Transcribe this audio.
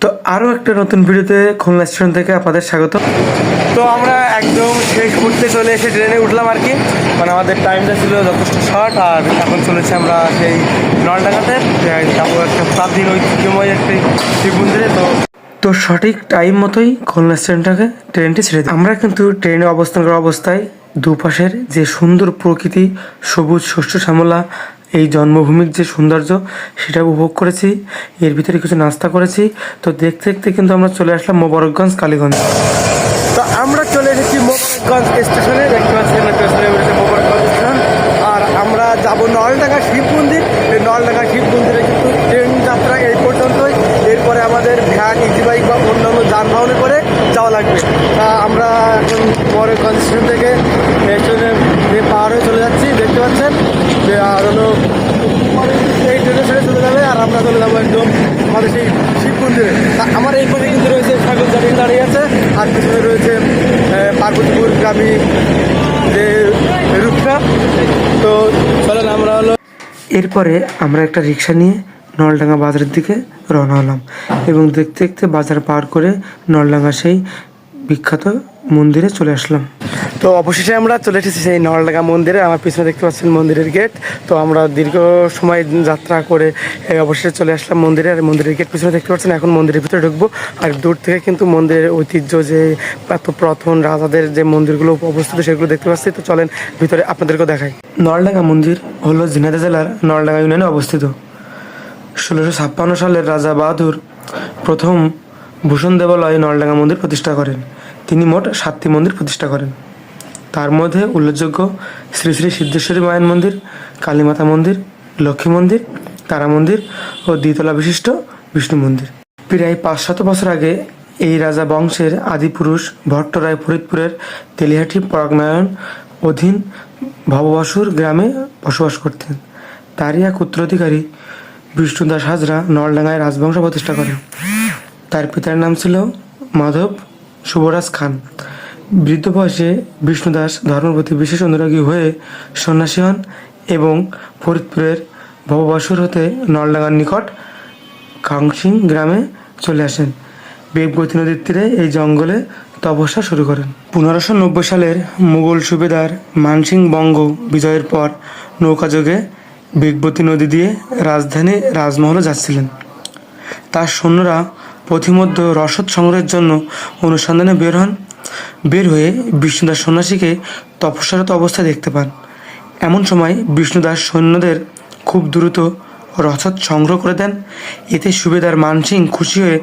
তো আরও একটা নতুন ভিডিওতে খুলনা স্টেশন থেকে আপনাদের স্বাগত। তো আমরা একদম শেষ মুহূর্তে চলে এসে ট্রেনে উঠলাম আর কি। মানে আমাদের টাইমটা ছিল যথেষ্ট শর্ট আর এখন চলেছে আমরা সেই নলডাঙ্গাতে তারপর একটা প্রাচীন ঐতিহ্যময় একটি শিব মন্দিরে তো তো সঠিক টাইম মতোই খুলনা স্টেশনটাকে ট্রেনটি ছেড়ে দিই আমরা কিন্তু ট্রেনে অবস্থান করা অবস্থায় দুপাশের যে সুন্দর প্রকৃতি সবুজ শস্য শ্যামলা এই জন্মভূমির যে সৌন্দর্য, সেটা উপভোগ করেছি। এর ভিতরে কিছু নাস্তা করেছি। তো দেখতে দেখতে কিন্তু আমরা চলে আসলাম মোবারকগঞ্জ, কালীগঞ্জ। তো আমরা চলে এসেছি মোবারকগঞ্জ স্টেশনে। স্টেশনে। আর আমরা যাব নলডাঙ্গা শিব মন্দির। এই নলডাঙ্গা শিব মন্দিরে কিন্তু ট্রেন যাত্রা এই পর্যন্তই। এরপরে আমাদের ভ্যান ইজি বাইক বা অন্যান্য যানবাহনে করে যাওয়া লাগবে। তা আমরা এখন মোবারকগঞ্জ স্টেশন থেকে স্টেশনে পার হয়ে চলে যাচ্ছি দেখতে পাচ্ছেন যে আর হলো পরে এই ট্রেনে ছেড়ে চলে যাবে আর আমরা চলে যাব একদম আমাদের সেই শিব মন্দিরে আমার এই পাশে কিন্তু রয়েছে সাগর জারি দাঁড়িয়ে আছে, আর পিছনে রয়েছে পার্বতীপুর গ্রামী যে রূপটা তো চলেন আমরা হলো এরপরে আমরা একটা রিক্সা নিয়ে নলডাঙ্গা বাজারের দিকে রওনা হলাম এবং দেখতে দেখতে বাজার পার করে নলডাঙ্গা সেই বিখ্যাত মন্দিরে চলে আসলাম। তো অবশেষে আমরা চলে এসেছি সেই নলডাঙ্গা মন্দিরে, আমার পিছনে দেখতে পাচ্ছেন মন্দিরের গেট তো আমরা দীর্ঘ সময় যাত্রা করে অবশেষে চলে আসলাম মন্দিরে, আর মন্দিরের গেট পিছনে দেখতে পাচ্ছেন এখন মন্দিরের ভিতরে ঢুকবো। আর দূর থেকে কিন্তু মন্দিরের ঐতিহ্য যে এত প্রথম রাজাদের যে মন্দিরগুলো অবস্থিত সেগুলো দেখতে পাচ্ছি। তো চলেন ভিতরে আপনাদেরকেও দেখাই। নলডাঙ্গা মন্দির হলো ঝিনাইদহ জেলার নলডাঙ্গা ইউনিয়নে অবস্থিত। ষোলোশো ছাপ্পান্ন সালের রাজা বাহাদুর প্রথম ভূষণ দেবালয় নলডাঙ্গা মন্দির প্রতিষ্ঠা করেন। তিনি মোট সাতটি মন্দির প্রতিষ্ঠা করেন। তার মধ্যে উল্লেখযোগ্য শ্রী শ্রী সিদ্ধেশ্বরী মায়ের মন্দির, কালীমাতা মন্দির, লক্ষ্মী মন্দির, তারা মন্দির ও দ্বিতলা বিশিষ্ট বিষ্ণু মন্দির। প্রায় পাঁচশত বছর আগে এই রাজা বংশের আদিপুরুষ ভট্টরায় ফরিদপুরের তেলিহাটি পরাগনায়ন অধীন ভববাসুর গ্রামে বসবাস করতেন। তারই এক উত্তরাধিকারী বিষ্ণুদাস হাজরা নলডাঙ্গায় রাজবংশ প্রতিষ্ঠা করেন। তার পিতার নাম ছিল মাধব শুভরাজ খান। বৃদ্ধ বয়সে বিষ্ণুদাস ধর্মের প্রতি বিশেষ অনুরাগী হয়ে সন্ন্যাসী হন এবং ফরিদপুরের ভববাসুর হতে নলডাঙ্গার নিকট কাংসিং গ্রামে চলে আসেন। বেগবতী নদীর তীরে এই জঙ্গলে তপস্যা শুরু করেন। পনেরোশো নব্বই সালের মুঘল সুবেদার মানসিং বঙ্গ বিজয়ের পর নৌকাযোগে বেগবতী নদী দিয়ে রাজধানী রাজমহলে যাচ্ছিলেন। তার সৈন্যরা পথিমধ্য রসদ সংগ্রহের জন্য অনুসন্ধানে বের হন বের হয়ে বিষ্ণুদাস সন্ন্যাসীকে তপস্যারত অবস্থায় দেখতে পান। এমন সময় বিষ্ণুদাস সৈন্যদের খুব দ্রুত রসদ সংগ্রহ করে দেন। এতে সুবেদার মানসিং খুশি হয়ে